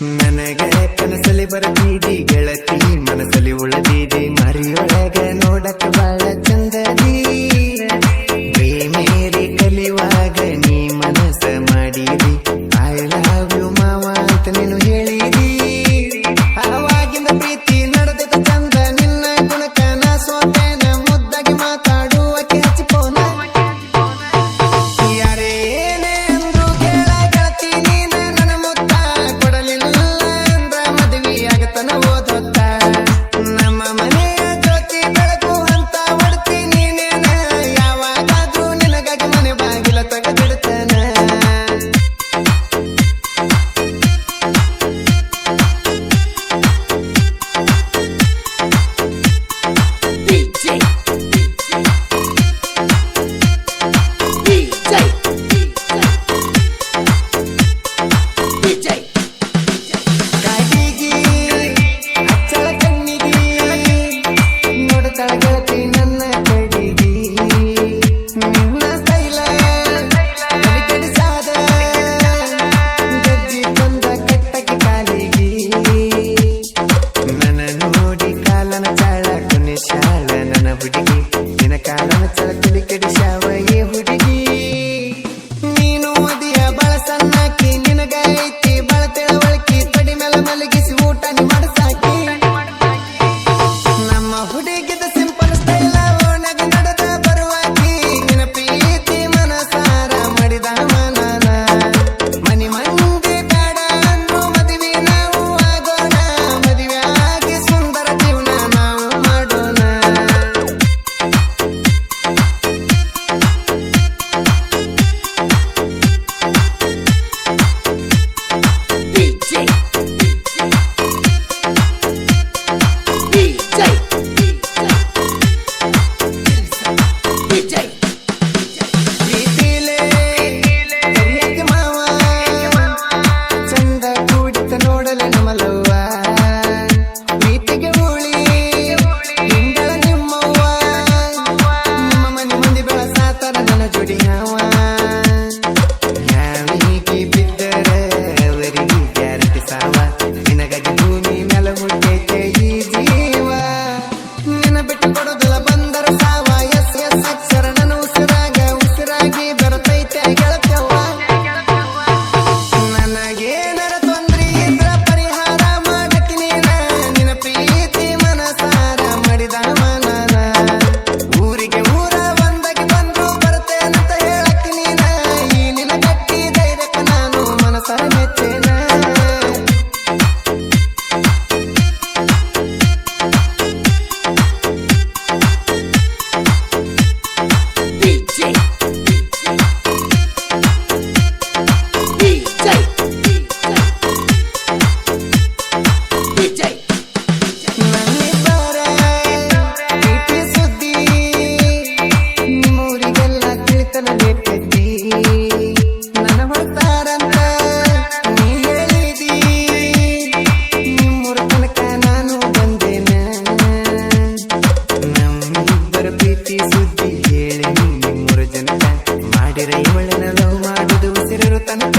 ನನಗೆ ಕನಸಲಿ ಬರ್ತೀದಿ ಗೆಳತಿ ಮನಸ್ಸಲ್ಲಿ ಉಳದೀದಿ ಮರಿಯೊಳಗೆ ನೋಡಕ್ಕೆ ಬಾಳ tan